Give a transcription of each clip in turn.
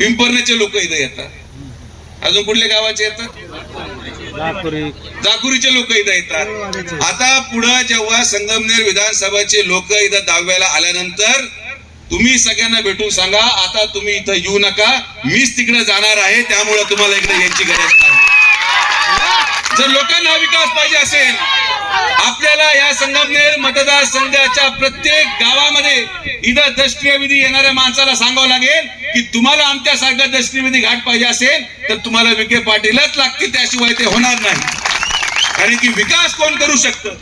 पिंपरण्याचे लोक इथं येतात. अजून कुठल्या गावाचे येतात? जाकुरीचे लोक इथं येतात. आता पुढं जेव्हा संगमनेर विधानसभाचे लोक इथं दहाव्याला आल्यानंतर तुम्ही सगळ्यांना भेटून सांगा आता तुम्ही इथं येऊ नका. मीच तिकडे जाणार आहे त्यामुळे तुम्हाला इकडे यायची गरज नाही. जर लोकांना विकास पाहिजे असेल आपल्याला या संगमनेर मतदारसंघाच्या प्रत्येक गावामध्ये इथं दर्शनीय येणाऱ्या माणसाला सांगावं लागेल की तुम्हाला आमच्यासारखा दर्शनीय विधी घाट पाहिजे असेल तर तुम्हाला विखे पाटीलच लागतील त्याशिवाय ते होणार नाही. कारण की विकास कोण करू शकतं?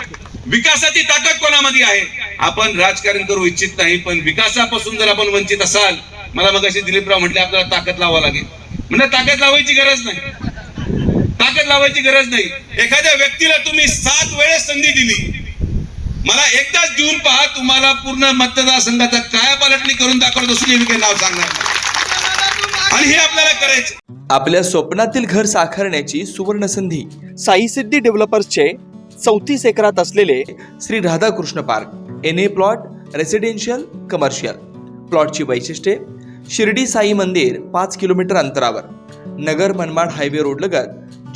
विकासाची ताकद कोणामध्ये आहे? आपण राजकारण करू इच्छित नाही पण विकासापासून जर आपण वंचित असाल मला मग अशी दिलीपराव म्हटले आपल्याला ताकद लावावं लागेल. म्हणजे ताकद लावायची गरज नाही. लावायची गरज नाही. एखाद्या व्यक्तीला तुम्ही सात वेळेस संधी दिली. मला एकदाच देऊन पहा तुम्हाला पूर्ण मतदारसंघाचा कायापालटणी करून दाखवत असून हे नाव सांगणार आणि हे आपल्याला करायचं. आपल्या स्वप्नातील घर साकारण्याची सुवर्ण संधी साई सिद्धी डेव्हलपर्सचे चौतीस एकरात असलेले Shri Radhakrishna park N A plot residential commercial प्लॉटची वैशिष्ट्ये शिर्डी साई मंदिर पाच किलोमीटर अंतरावर. नगर मनमाड हायवे रोड लगत